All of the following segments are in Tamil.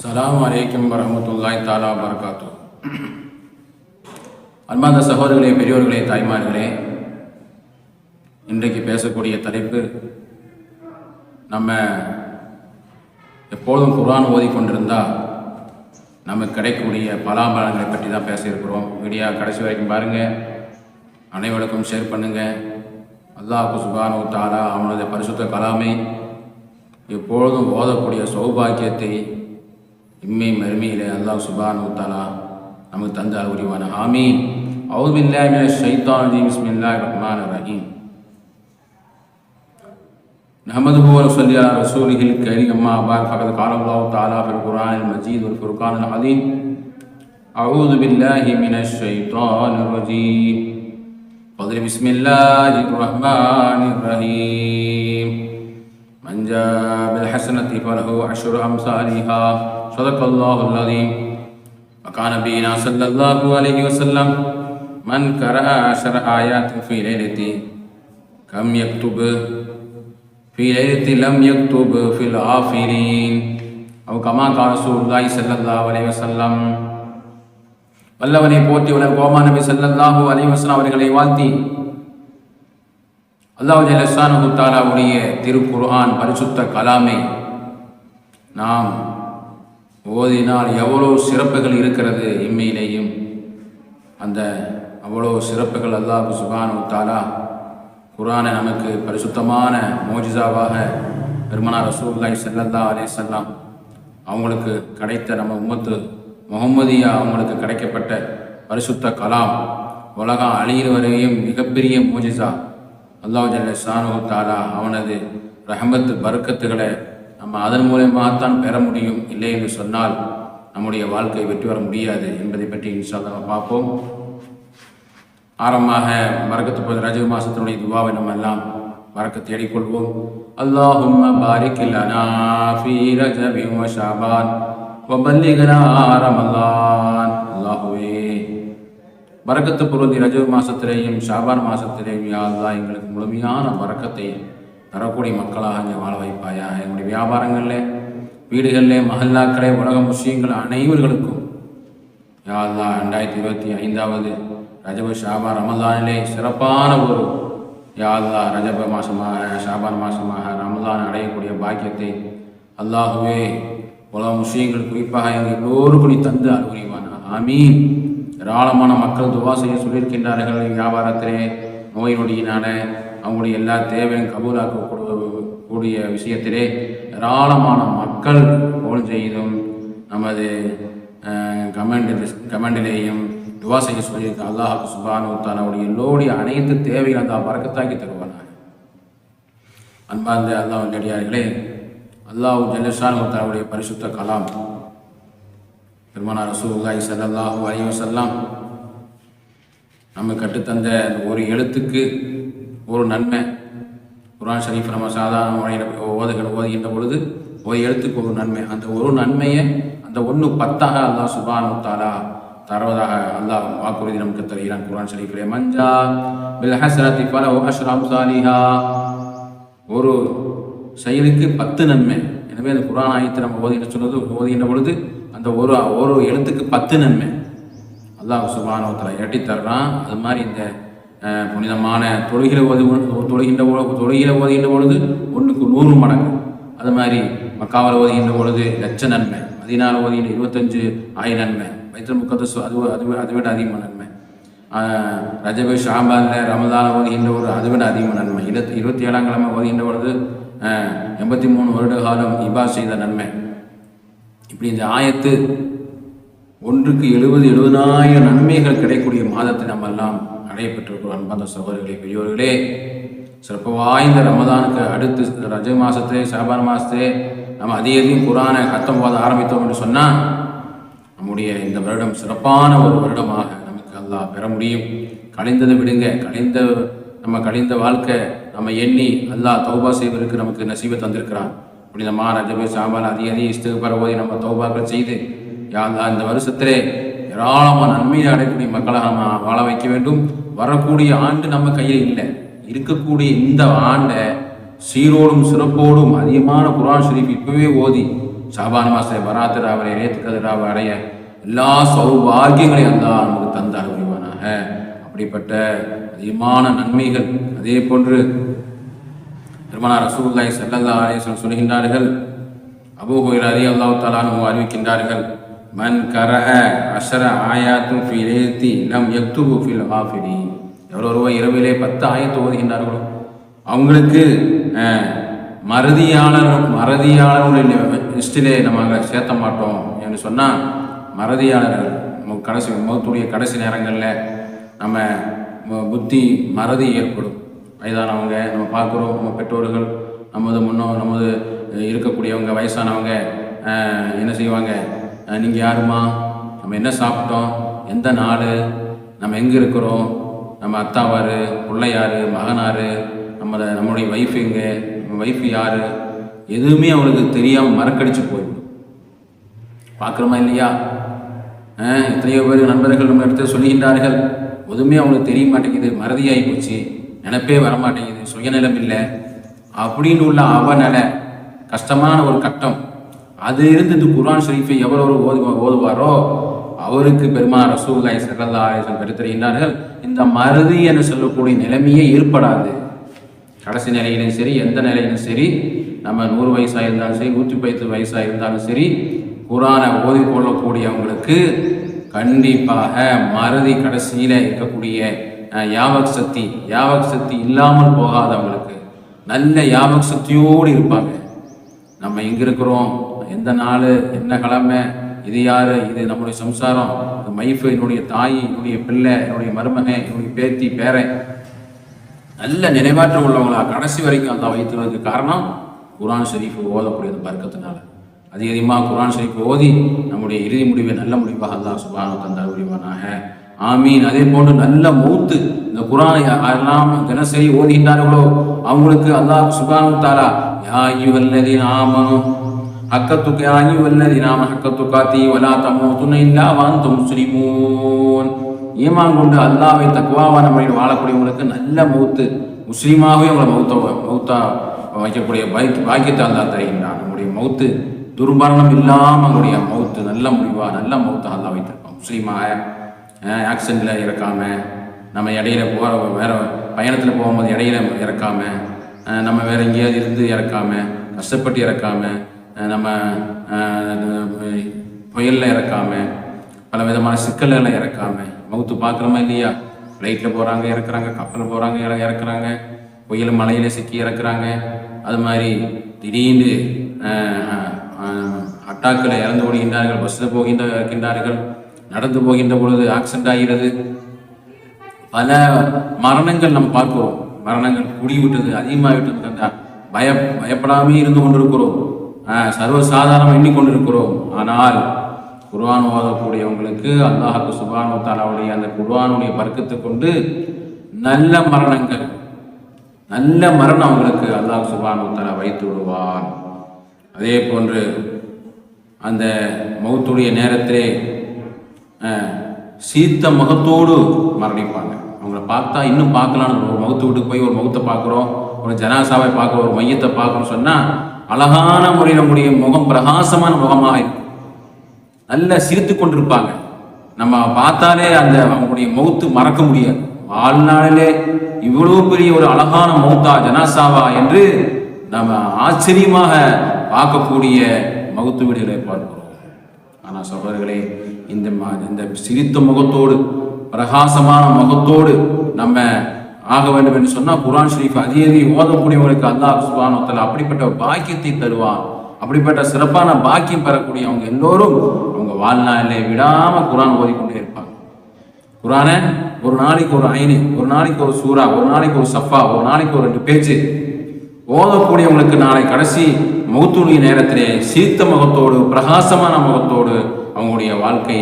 சலாம் அலைக்கும் வரமத்துல்லாய் தாலா வரகாத்து அன்பார்ந்த சகோதரர்களே பெரியோர்களே தாய்மார்களே இன்றைக்கு பேசக்கூடிய தலைப்பு நம்ம எப்போதும் குரான் ஓதிக்கொண்டிருந்தால் நமக்கு கிடைக்கக்கூடிய பலாபலங்களை பற்றி தான் பேசியிருக்கிறோம். வீடியோ கடைசி வரைக்கும் பாருங்கள் அனைவருக்கும் ஷேர் பண்ணுங்கள் அல்லாஹு சுபானு தாலா அவனது பரிசுத்த கலாமை எப்பொழுதும் ஓதக்கூடிய சௌபாக்கியத்தை இம்மை மறுமையிலே அல்லாஹ் சுபானு தாலா நமக்கு தந்தால் உரிவான ஆமீன் அவுது பில்லாஹி மினஷ் ஷைத்தானிர் ரஜீம் பிஸ்மில்லாஹிர் ரஹ்மானிர் ரஹீம் نحمده ونصلي على رسوله الكريم أما بعد فقد قال الله تعالى في القرآن المجيد والفرقان العظيم أعوذ بالله من الشيطان الرجيم قدر بسم الله الرحمن الرحيم من جاء بالحسنة فله عشر أمثالها صدق الله العظيم وكان نبينا صلى الله عليه وسلم من قرأ عشر آيات في ليلة كم يكتب في ليلة لم يكتب في الآخرين أو كما قال رسول الله صلى الله عليه وسلم வல்லவனை போற்றி உலக கோமா நபி ஸல்லல்லாஹு அலைஹி வஸல்லம் அவர்களை வாழ்த்தி அல்லாஹ் ஜல்லஷானு தாலாவுடைய திருக்குர்ஆன் பரிசுத்த கலாமை நாம் ஓதினால் எவ்வளோ சிறப்புகள் இருக்கிறது இம்மையிலேயும். அந்த அவ்வளோ சிறப்புகள் அல்லாஹ் சுபானு தாலா குரானை நமக்கு பரிசுத்தமான மோஜிசாவாக பெருமனா ரசூல்லாய் செல்லல்லா அலே செல்லாம் அவங்களுக்கு கிடைத்த நம்ம உம்மத்து முகம்மதியா அவங்களுக்கு கிடைக்கப்பட்ட பரிசுத்த கலாம் உலகம் அழிகிற வரையும் மிகப்பெரிய மோஜிசா அல்லாஹல்ல ஜல்ல தாலா அவனது ரஹமத்து பருக்கத்துகளை நம்ம அதன் மூலயமாகத்தான் பெற முடியும். இல்லை என்று சொன்னால் நம்முடைய வாழ்க்கை வெற்றி வர முடியாது என்பதை பற்றி இன்ஷா நம்ம பார்ப்போம். ஆரம்பமாக மறக்கத்து போது ரஜக மாசத்தினுடைய துவாவை நம்ம எல்லாம் மறக்க தேடிக்கொள்வோம். அல்லாஹும்ம பாரிக் லனா ஃபீ ரஜ வ ஷாபான் வ வரக்கத்து பொருந்தி ரஜவ மாசத்திலேயும் ஷாபான் மாசத்திலேயும் யாழ்தான் எங்களுக்கு முழுமையான வரக்கத்தை தரக்கூடிய மக்களாக இங்கே வாழ வைப்பாயா? எங்களுடைய வியாபாரங்களில் வீடுகளில் மஹல்லாக்களே உலக முஸ்லீம்கள் அனைவர்களுக்கும் யா ரெண்டாயிரத்தி இருபத்தி ஐந்தாவது ரஜப ஷாபான் ரமலானிலே சிறப்பான ஒரு யாழ்தா ரஜப மாசமாக ஷாபான் மாசமாக ரமலான் அடையக்கூடிய பாக்கியத்தை அல்லாஹுவே உலக முஸ்லீம்கள் குறிப்பாக எங்கள் எல்லோருக்கும் நீ தந்து அனுபவிவானா ஆமீன். ஏராளமான மக்கள் துவா செய்ய சொல்லியிருக்கின்றார்கள். வியாபாரத்திலே நோய் நொடியினால அவங்களுடைய எல்லா தேவையும் கபூலாக்க கூடிய விஷயத்திலே ஏராளமான மக்கள் போல் செய்தும் நமது கமெண்ட் கமெண்டிலேயும் துவா செய்ய சொல்லியிருக்க. அல்லாஹாக்கு சுபானு தாலாவுடைய எல்லோருடைய அனைத்து தேவைகள் தான் பறக்கத்தாக்கி தருவானாக. அன்பார்ந்த அல்லாஹ் நடிகார்களே அல்லாஹ் ஜல்லஷானு தாலாவுடைய பரிசுத்த கலாம் பெருமானா ரசூல்லாய் சல்லாஹூ அலைஹி வஸல்லம் நம்ம கற்றுத்தந்த ஒரு எழுத்துக்கு ஒரு நன்மை குரான் ஷரீஃப் நம்ம சாதாரண முறையில் ஓதுகிற ஓதுகின்ற பொழுது ஒரு எழுத்துக்கு ஒரு நன்மை. அந்த ஒரு நன்மையை அந்த ஒன்று பத்தாக அல்லாஹ் சுபானு தாலா தருவதாக அல்லாஹ் வாக்குறுதி நமக்கு தருகிறான் குரான் ஷரீஃபிலே. மஞ்சா பில் ஹசரத்தி பல அஷ்ராம் சாலிஹா. ஒரு செயலுக்கு பத்து நன்மை. எனவே அந்த குரான் ஆயத்தை நம்ம ஓதுகின்ற சொன்னது ஓதுகின்ற பொழுது அந்த ஒரு ஒரு எழுத்துக்கு பத்து நன்மை. அல்லாஹ் சுபானவத்தில் இரட்டி தர்றான். அது மாதிரி இந்த புனிதமான தொழுகிற ஓதி தொழுகின்ற தொழுகிற ஓதுகின்ற பொழுது ஒன்றுக்கு நூறு மடங்கு. அது மாதிரி மக்காவில் ஓதுகின்ற பொழுது லட்ச நன்மை. பதினாலு ஓதுகின்ற இருபத்தஞ்சு ஆயிர நன்மை. வைத்தல் முக்கத்தசு அது அது அதை விட அதிகமான நன்மை. ரஜப ஷாபானில் ரமதான ஓதுகின்ற ஒரு அதை விட அதிகமான நன்மை. இருபத்தி இருபத்தி ஏழாம் கிழமை ஓதுகின்ற பொழுது எண்பத்தி மூணு வருட காலம் இபா செய்த நன்மை. இப்படி இந்த ஆயத்து ஒன்றுக்கு எழுபது எழுபதாயிரம் நன்மைகள் கிடைக்கக்கூடிய மாதத்தை நம்ம எல்லாம் நடைபெற்றிருக்கிறோம் அன்பாந்த சகோதரர்களே பெரியோர்களே. சிறப்பு வாய்ந்த ரமதானுக்கு அடுத்து ரஜ மாதத்திலே சாபான் மாதத்திலே நம்ம அதிக அதிகம் குரானை கத்தம் போத ஆரம்பித்தோம் என்று சொன்னால் நம்முடைய இந்த வருடம் சிறப்பான ஒரு வருடமாக நமக்கு அல்லாஹ் பெற முடியும். கழிந்ததை விடுங்க. கழிந்த நம்ம கழிந்த வாழ்க்கை நம்ம எண்ணி அல்லாஹ் தௌபா செய்வதற்கு நமக்கு நசீவை தந்திருக்கிறான். புனிதமா ரஜபு சாபால் அதிக அதிக இஸ்துபர ஓதி நம்ம தௌபாக்கள் செய்து இந்த வருஷத்திலே ஏராளமான நன்மையை அடையக்கூடிய மக்களாக நம்ம வாழ வைக்க வேண்டும். வரக்கூடிய ஆண்டு நம்ம கையில் இல்லை. இருக்கக்கூடிய இந்த ஆண்டை சீரோடும் சிறப்போடும் அதிகமான குரான் ஷரீஃப் இப்பவே ஓதி ஷாபான் மாச பராத்து ராவரை ரேத்து ராவை அடைய எல்லா சௌபாகியங்களையும் அந்த நமக்கு தந்தார் புரிவானாக. அப்படிப்பட்ட அதிகமான நன்மைகள் அதே போன்று பெருமானார் ரசூல்லாய் செல்லல்லா அலைஹி சொல்கின்றார்கள் அபூ ஹுரைரா ரலியல்லாஹு தஆலா அறிவிக்கின்றார்கள் மன் கரஅ அஷர ஆயாத்தும் ஃபி லைலத்தி லம் யக்துபு ஃபில் ஆஃபிரி எவ்வளோ இரவிலே பத்து ஆயத்து ஓதுகின்றார்களோ அவங்களுக்கு மறதியாளர்கள் மறதியாளர் மறதியாளர்களுடைய லிஸ்டிலே நம்ம அங்கே சேர்த்த மாட்டோம் என்று சொன்னால் மறதியாளர்கள் மு- கடைசி முகத்துடைய கடைசி நேரங்களில் நம்ம புத்தி மறதி ஏற்படும். வயதானவங்க நம்ம பார்க்குறோம் நம்ம பெற்றோர்கள் நமது முன்னோ நமது இருக்கக்கூடியவங்க வயசானவங்க என்ன செய்வாங்க? நீங்கள் யாருமா நம்ம என்ன சாப்பிட்டோம்? எந்த நாடு? நம்ம எங்கே இருக்கிறோம்? நம்ம அத்தாவார் பிள்ளையார் மகனார் நம்ம நம்மளுடைய ஒய்ஃப் எங்கே? நம்ம ஒய்ஃப் யார்? எதுவுமே அவங்களுக்கு தெரியாமல் மறக்கடிச்சு போயிடும். பார்க்குறோமா இல்லையா? எத்தனையோ பேர் நண்பர்கள் நம்ம இடத்துல சொல்லுகின்றார்கள். எதுவுமே அவங்களுக்கு தெரிய மாட்டேங்குது. மறதியாகி போச்சு. நினப்பே வர மாட்டேங்குது சுயநலம் இல்லை. அப்படின்னு உள்ள அவநல கஷ்டமான ஒரு கட்டம். அது இருந்து இந்த குர்ஆன் ஷரீஃபை எவ்வளோ ஓது ஓதுவாரோ? அவருக்கு பெருமான் ரசூலாய் சல்லா அலிஸ்லம் இந்த மருதி என்று சொல்லக்கூடிய நிலைமையே ஏற்படாது. கடைசி நிலையிலும் சரி எந்த நிலையிலும் சரி நம்ம நூறு வயசாக இருந்தாலும் சரி நூற்றி பத்து வயசாக இருந்தாலும் சரி குரானை ஓதி கொள்ளக்கூடியவங்களுக்கு கண்டிப்பாக மறதி கடைசியில் இருக்கக்கூடிய யாபக் சக்தி யாபக் சக்தி இல்லாமல் போகாதவங்களுக்கு நல்ல யாபக் சக்தியோடு இருப்பாங்க. நம்ம எங்கே இருக்கிறோம்? எந்த நாள்? என்ன கிழமை? இது யார்? இது நம்முடைய சம்சாரம். இந்த மைஃபு என்னுடைய தாய் என்னுடைய பிள்ளை என்னுடைய மருமகன் என்னுடைய பேத்தி பேரன். நல்ல நினைவாற்றம் உள்ளவங்களா? கடைசி வரைக்கும் அந்த வைத்துறதுக்கு காரணம் குரான் ஷரீஃப் ஓதக்கூடியது பறக்கத்தினால. அதிகமாக குரான் ஷரீஃப் ஓதி நம்முடைய இறுதி முடிவை நல்ல முடிவாக தான் சுபானு தந்தார் முடிவானாக ஆமீன். அதே போன்று நல்ல மௌத்து. இந்த குரானை யாரெல்லாம் தினசரி ஓதுகின்றார்களோ அவங்களுக்கு அல்லாஹ் சுபானு தாரா யா வல்லதி ஆமனு ஹக்கத்துக்கு யாயி வல்லதி நாம ஹக்கத்து காத்தி வலா துணை இல்லா வாந்த முஸ்லிமூன். ஈமான் கொண்டு அல்லாவை தக்குவாவான முறையில் வாழக்கூடியவங்களுக்கு நல்ல மௌத்து. முஸ்லீமாகவே உங்களை மௌத்த மௌத்தா வைக்கக்கூடிய பாக்கி பாக்கியத்தை அல்லா தருகின்றான். நம்முடைய மௌத்து துர்மரணம் இல்லாமல் நம்முடைய மௌத்து நல்ல முடிவா நல்ல மௌத்தை அல்லா வைத்திருப்பான். முஸ்லீமாக ஆக்சிடெண்ட்டில் இறக்காமல் நம்ம இடையில போகிற வேறு பயணத்தில் போகும்போது இடையில இறக்காமல் நம்ம வேறு எங்கேயாவது இருந்து இறக்காமல் கஷ்டப்பட்டு இறக்காம நம்ம புயலில் இறக்காம பல விதமான சிக்கல்களை இறக்காமல் வகுத்து பார்க்குறோமா இல்லையா? ஃப்ளைட்டில் போகிறாங்க இறக்குறாங்க கப்பலில் போகிறாங்க இற இறக்குறாங்க புயல் மலையில் சிக்கி இறக்குறாங்க அது மாதிரி திடீர்னு அட்டாக்கில் இறந்து ஓடுகின்றார்கள் பஸ்ஸில் போகின்ற இறக்கின்றார்கள் நடந்து போகின்ற பொழுது ஆக்சிடென்ட் ஆகிறது. பல மரணங்கள் நம்ம பார்க்கிறோம். மரணங்கள் குடிவிட்டது அதிகமாகிவிட்டது அந்த பய பயப்படாமே இருந்து கொண்டிருக்கிறோம். சர்வசாதாரணம் எண்ணிக்கொண்டிருக்கிறோம் ஆனால் குர்வான் ஓதக்கூடியவங்களுக்கு அல்லாஹாக்கு சுபானு அந்த குர்வானுடைய பறக்கத்தை கொண்டு நல்ல மரணங்கள் நல்ல மரணம் அவங்களுக்கு அல்லாஹ் சுபானுத்தாலா வைத்து விடுவான். அதே போன்று அந்த மௌத்துடைய நேரத்திலே சீத்த முகத்தோடு மரணிப்பாங்க. அவங்கள பார்த்தா இன்னும் பார்க்கலான்னு ஒரு முகத்து வீட்டுக்கு போய் ஒரு முகத்தை பார்க்குறோம் ஒரு ஜனாசாவை பார்க்குறோம் ஒரு மையத்தை பார்க்குறோம் சொன்னால் அழகான முறையில் நம்முடைய முகம் பிரகாசமான முகமாக இருக்கும். நல்லா சிரித்து கொண்டிருப்பாங்க. நம்ம பார்த்தாலே அந்த அவங்களுடைய மௌத்து மறக்க முடியாது. வாழ்நாளிலே இவ்வளவு பெரிய ஒரு அழகான மௌத்தா ஜனாசாவா என்று நம்ம ஆச்சரியமாக பார்க்கக்கூடிய மகுத்து வீடுகளை பார்க்கிறோம். ஆனால் சகோதரர்களே இந்த இந்த சிரித்த முகத்தோடு பிரகாசமான முகத்தோடு நம்ம ஆக வேண்டும் என்று சொன்னால் குரான் ஷரீஃப் அதிகதி ஓதக்கூடியவங்களுக்கு அல்லாஹ் சுபானத்தில் அப்படிப்பட்ட பாக்கியத்தை தருவான். அப்படிப்பட்ட சிறப்பான பாக்கியம் பெறக்கூடிய அவங்க எல்லோரும் அவங்க வாழ்நாளிலே விடாமல் குரான் ஓதிக்கொண்டே இருப்பாங்க. குரானை ஒரு நாளைக்கு ஒரு ஐனி ஒரு நாளைக்கு ஒரு சூறா ஒரு நாளைக்கு ஒரு சஃபா ஒரு நாளைக்கு ஒரு ரெண்டு பேச்சு ஓதக்கூடியவங்களுக்கு நாளை கடைசி மௌத்துடைய நேரத்திலே சீத்த முகத்தோடு பிரகாசமான முகத்தோடு அவங்களுடைய வாழ்க்கை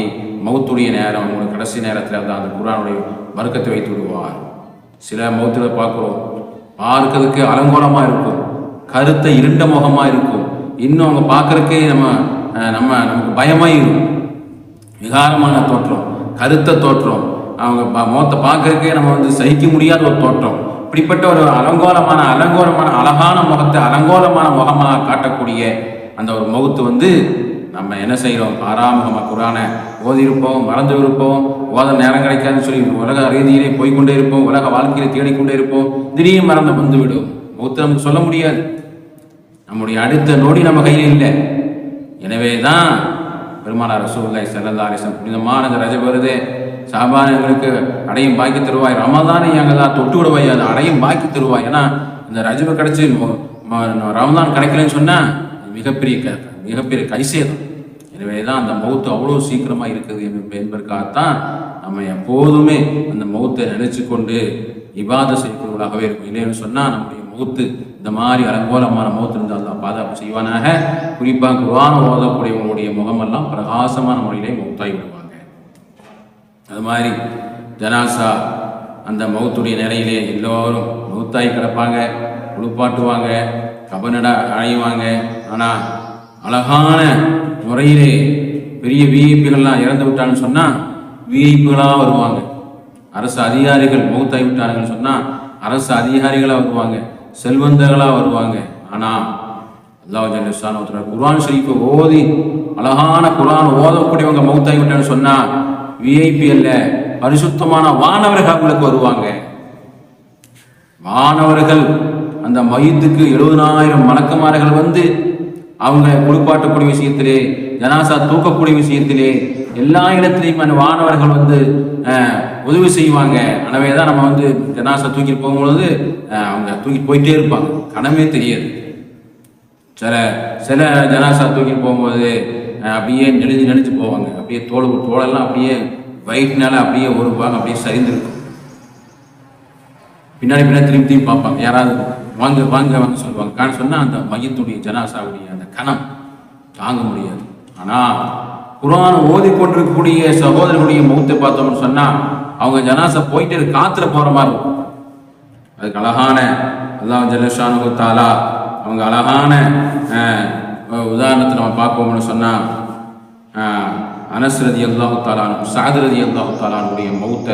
மௌத்துடைய நேரம் அவங்களுடைய கடைசி நேரத்தில் தான் அந்த குரானுடைய வர்க்கத்தை வைத்து விடுவார். சில மௌத்தில் பார்க்குறோம். பார்க்கறதுக்கு அலங்கோலமாக இருக்கும். கருத்தை இருண்ட முகமாக இருக்கும். இன்னும் அவங்க பார்க்குறக்கே நம்ம நம்ம நமக்கு பயமாக இருக்கும் விகாரமான தோற்றம் கருத்த தோற்றம். அவங்க முகத்தை பார்க்கறக்கே நம்ம வந்து சகிக்க முடியாத ஒரு தோற்றம். இப்படிப்பட்ட ஒரு அலங்கோலமான அலங்கோலமான அழகான முகத்தை அலங்கோலமான முகமாக காட்டக்கூடிய அந்த ஒரு முகத்து வந்து நம்ம என்ன செய்கிறோம் ஆறாமகமாக குரானை ஓதி இருப்போம் மறந்து இருப்போம் ஓத நேரம் கிடைக்காதுன்னு சொல்லி உலக ரீதியிலே போய்க்கொண்டே இருப்போம் உலக வாழ்க்கையில தேடிக்கொண்டே இருப்போம் திடீர் மறந்து வந்து விடும். நமக்கு சொல்ல முடியாது. நம்முடைய அடுத்த நொடி நம்ம கையில் இல்லை. எனவே தான் பெருமானார் ரசூல்லாய் ஸல்லல்லாஹு அலைஹி புனிதமான இந்த ரஜப் வருது. சாபானர்களுக்கு அடையும் பாக்கி தருவாய். ரமதானை எங்கெல்லாம் தொட்டு விடுவாய் அதை அடையும் பாக்கி தருவாய். ஏன்னா இந்த ரஜபு கிடைச்சி ரமதான் கிடைக்கலன்னு சொன்னால் மிகப்பெரிய க மிகப்பெரிய கைசேதம். எனவே தான் அந்த மௌத்து அவ்வளோ சீக்கிரமாக இருக்குது என்ப- என்பதற்காகத்தான் நம்ம எப்போதுமே அந்த மௌத்தை நினைச்சு கொண்டு இபாத செய்யக்கூடியவர்களாகவே இருக்கும். இல்லைன்னு சொன்னால் நம்முடைய மௌத்து இந்த மாதிரி அலங்கோலமான மௌத்து இருந்தால் தான் பாதுகாப்பு செய்வானாக. குறிப்பாக குர்ஆன் ஓதக்கூடியவங்களுடைய முகமெல்லாம் பிரகாசமான முறையிலே மௌத்தாகி விடுவாங்க. அது மாதிரி ஜனாசா அந்த மௌத்துடைய நிலையிலே எல்லோரும் மௌத்தாகி கிடப்பாங்க குளிப்பாட்டுவாங்க கபனடா அழைவாங்க ஆனால் அழகான முறையிலே பெரிய விஐபிகள்லாம் இறந்து விட்டான்னு சொன்னால் விஐபிகளாக வருவாங்க. அரசு அதிகாரிகள் மௌத்தாகி விட்டாங்கன்னு சொன்னால் அரசு அதிகாரிகளாக வருவாங்க செல்வந்தர்களாக வருவாங்க. ஆனால் அல்லாஹ் ஜல்லிஸ்தான் ஒருத்தர் குர்ஆன் ஷரீஃபை ஓதி அழகான குரான் ஓதக்கூடியவங்க மௌத்தாகி விட்டான்னு சொன்னால் விஐபி அல்ல பரிசுத்தமான வானவர்கள் அவங்களுக்கு வருவாங்க. வானவர்கள் அந்த மையத்துக்கு எழுபதாயிரம் மலக்குமார்கள் வந்து அவங்க குளிப்பாட்டக்கூடிய விஷயத்திலே ஜனாசா தூக்கக்கூடிய விஷயத்திலே எல்லா இடத்துலையும் அந்த வானவர்கள் வந்து உதவி செய்வாங்க. எனவே தான் நம்ம வந்து ஜனாசா தூக்கிட்டு போகும்பொழுது அவங்க தூக்கிட்டு போயிட்டே இருப்பாங்க. கடமே தெரியாது. சில சில ஜனாசா தூக்கிட்டு போகும்போது அப்படியே நெளிஞ்சு நெளிஞ்சு போவாங்க. அப்படியே தோல் தோலெல்லாம் அப்படியே வயிற்றுனால அப்படியே ஒரு பாகம் அப்படியே சரிந்துருக்கும். பின்னாடி பின்னாடி திரும்பி திரும்பி பார்ப்பாங்க. யாராவது வாங்க வாங்க வாங்க சொல்லுவாங்க. காரணம் சொன்னால் அந்த மையத்துடைய ஜனாசாவுடைய அந்த கணம் தாங்க முடியாது. ஆனால் குரான் ஓதிக்கொண்டிருக்கக்கூடிய சகோதரர்களுடைய முகத்தை பார்த்தோம்னு சொன்னால் அவங்க ஜனாசா போயிட்டு காத்துல போகிற மாதிரி இருக்கும். அதுக்கு அழகான அல்லாஹ் ஜலஷானு தாலா அவங்க அழகான உதாரணத்தை நம்ம பார்ப்போம்னு சொன்னால் அனஸ்ரதி அல்லாஹு தாலானும் சாதரதி அல்லாஹு தாலானுடைய மௌத்த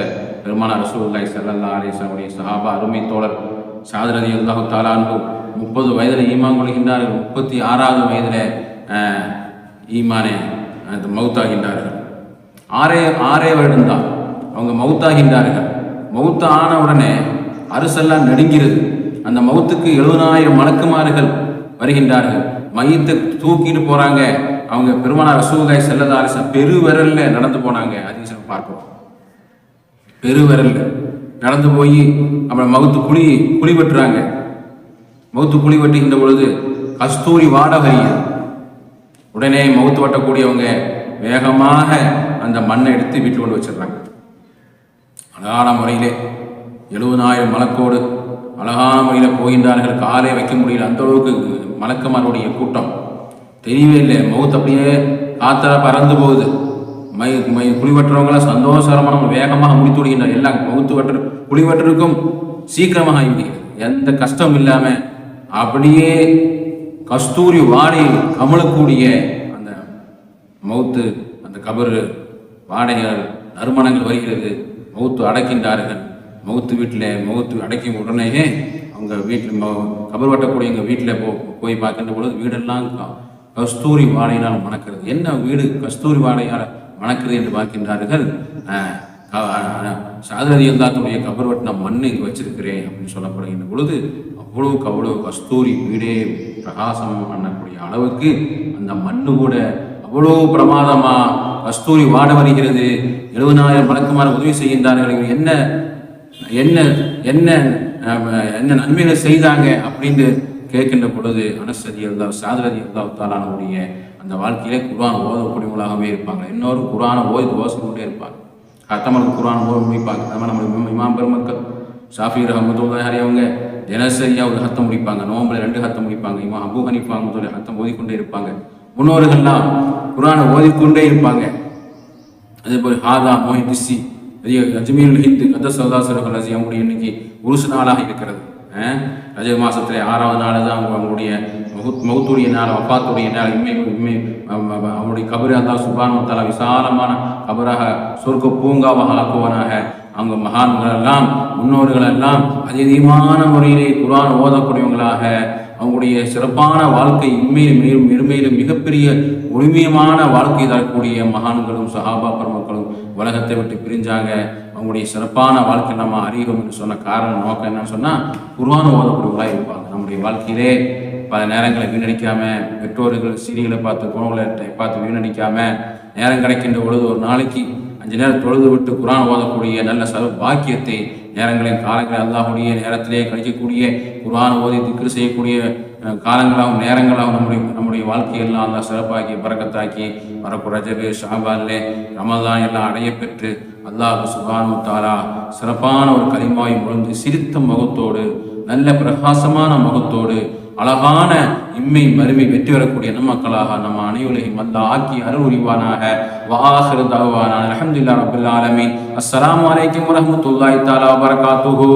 பெருமான ரசூல்லாய் ஸல்லல்லாஹு அலைஹி சஹாபா அருமை தோழர் சாதரதி அல்லாஹு தாலானு முப்பது வயதில் ஈமான் கொள்கின்றார்கள் முப்பத்தி ஆறாவது வயதில் ஈமானே அது மௌத்தாகின்றார்கள். ஆறே ஆறே வருடம்தான் அவங்க மௌத்தாகின்றார்கள். மௌத்த ஆன உடனே அரசெல்லாம் நடுங்கிறது. அந்த மௌத்துக்கு எழுபதாயிரம் மலக்குமார்கள் வருகின்றார்கள். மையத்தை தூக்கிட்டு போறாங்க. அவங்க பெருமானார் ரசூகாய் செல்லதாரிச அலைஹி பெருவிரல்ல நடந்து போனாங்க. அதிசயம் பார்க்கிறோம் பெருவிரல்ல நடந்து போய் அப்புறம் மகுத்து குழி குழி வெட்டுறாங்க. மகுத்து குழி வெட்டுகின்ற பொழுது கஸ்தூரி வாட வருகிறது உடனே மவுத்து வெட்டக்கூடியவங்க வேகமாக அந்த மண்ணை எடுத்து வீட்டில் கொண்டு வச்சிடுறாங்க. அழகான முறையிலே எழுபதாயிரம் மலக்கோடு அழகான போகின்றார்கள். காலை வைக்க முடியல. அந்த அளவுக்கு மலக்குமாருடைய கூட்டம். தெரியவே இல்லை மவுத் அப்படியே காத்தல பறந்து போகுது. மை மை குழிவட்டுறவங்களாம் சந்தோஷகரமான வேகமாக முடித்து விடுகின்றனர். எல்லாம் மவுத்து வட்டுற குழிவற்றருக்கும் சீக்கிரமாக ஆகிவிடுகிறது எந்த கஷ்டம் இல்லாமல் அப்படியே கஸ்தூரி வாடை கமலக்கூடிய அந்த மௌத்து அந்த கபரு வாடைகள் நறுமணங்கள் வருகிறது. மௌத்து அடைக்கின்றார்கள். முகத்து வீட்டில் முகத்து அடைக்கும் உடனேயே அவங்க வீட்டில் கபர் வட்டக்கூடிய எங்கள் வீட்டில் போ போய் பார்க்கின்ற பொழுது வீடெல்லாம் கஸ்தூரி வாடையினால் மணக்கிறது. என்ன வீடு கஸ்தூரி வாடையால் மணக்கிறது என்று பார்க்கின்றார்கள்? ஆஹ், சாதரதி எல்லாத்துடைய கபர் வட்டின மண்ணை இங்கே வச்சிருக்கிறேன் அப்படின்னு சொல்லப்படுகின்ற பொழுது அவ்வளோ அவ்வளோ கஸ்தூரி வீடே பிரகாசம் பண்ணக்கூடிய அளவுக்கு அந்த மண்ணு கூட அவ்வளோ பிரமாதமாக கஸ்தூரி வாட வருகிறது. எழுபதாயிரம் மலக்குமார் உதவி செய்கின்றார்கள். என்ன என்ன என்ன என்ன நன்மைகளை செய்தாங்க அப்படின்னு கேட்கின்ற பொழுது அனசதி அல்லா சாதரதி அல்லா தாலானுடைய அந்த வாழ்க்கையிலே குரான் ஓதக்கூடியவங்களாகவே இருப்பாங்க. இன்னொரு குரானை ஓதி ஓசிக்கொண்டே இருப்பாங்க. கத்தமலுக்கு குரான் ஓதி முடிப்பாங்க அது மாதிரி இமாம் பெருமக்கள் ஷாஃபி ரஹமத்துல்லாஹி அவங்க தினசரியாக ஒரு ஹத்தம் முடிப்பாங்க. நோம்பில் ரெண்டு ஹத்தம் முடிப்பாங்க. இமா அபு ஹனிஃபா முதல் ஹத்தம் ஓதிக்கொண்டே இருப்பாங்க. முன்னோர்கள்லாம் குரானை ஓதிக்கொண்டே இருப்பாங்க. அதே போல் ஹாதா மோஹித் திஸ்ஸி அஜ்மீரில் ஹிந்து கத சௌதாசர்கள் ரசி அவங்களுடைய இன்னைக்கு உருசு நாளாக இருக்கிறது. ரஜ மாசத்துல ஆறாவது நாள் தான் அவங்க அவங்களுடைய மௌத்துடைய நாள் வஃபாத்துடைய நாள் இம்மை இம்மை அவங்களுடைய கபரு அல்லா சுபானுவத்தால விசாலமான கபராக சொர்க்க பூங்காவாக ஆக்குவனாக. அவங்க மகான்கள் எல்லாம் முன்னோர்கள் எல்லாம் அதிகமான முறையிலே குரான் ஓதக்கூடியவங்களாக அவங்களுடைய சிறப்பான வாழ்க்கை இன்மையிலும் மேலும் மெருமையிலும் மிகப்பெரிய ஒளிமயமான வாழ்க்கை தரக்கூடிய மகான்களும் சஹாபா பெருமக்களும் உலகத்தை விட்டு பிரிஞ்சாங்க. அவங்களுடைய சிறப்பான வாழ்க்கை நம்ம அறிகிறோம் என்று சொன்ன காரணம் நோக்கம் என்னன்னு சொன்னால் குர்ஆன் ஓதக்கூடியவர்களாக இருப்பாங்க. நம்முடைய வாழ்க்கையிலே பல நேரங்களை வீணடிக்காம பெற்றோர்கள் சீரியலை பார்த்து குணங்களை பார்த்து வீணடிக்காம நேரம் கிடைக்கின்ற பொழுது ஒரு நாளைக்கு அஞ்சு நேரம் தொழுது விட்டு குரான் ஓதக்கூடிய நல்ல சர்வ பாக்கியத்தை நேரங்களையும் காலங்களை அல்லாஹுடைய நேரத்திலே கழிக்கக்கூடிய குரான் ஓதி திக்ரு செய்யக்கூடிய காலங்களாகவும் நேரங்களாகவும் நம்முடைய நம்முடைய வாழ்க்கையெல்லாம் அல்லா சிறப்பாக்கி பறக்கத்தாக்கி வரப்பு ரஜபு ஷாபான்லே ரமதான் எல்லாம் அடைய பெற்று அல்லாஹ் சுபானு தாரா சிறப்பான ஒரு கலிமாவை முழுந்து சிரித்த முகத்தோடு நல்ல பிரகாசமான முகத்தோடு அழகான இம்மை மறுமை வெற்றி வரக்கூடிய நம்மக்களாக நம்ம அனைவரையும் வந்த ஆக்கி அருள் உரிவானாக வாஹிரு தகவான அலமதுல்லா ரபுல் அலமீன் அஸ்லாம் வலைக்கம் வரமத்துல்லாய் தாலா வபரகாத்துஹு.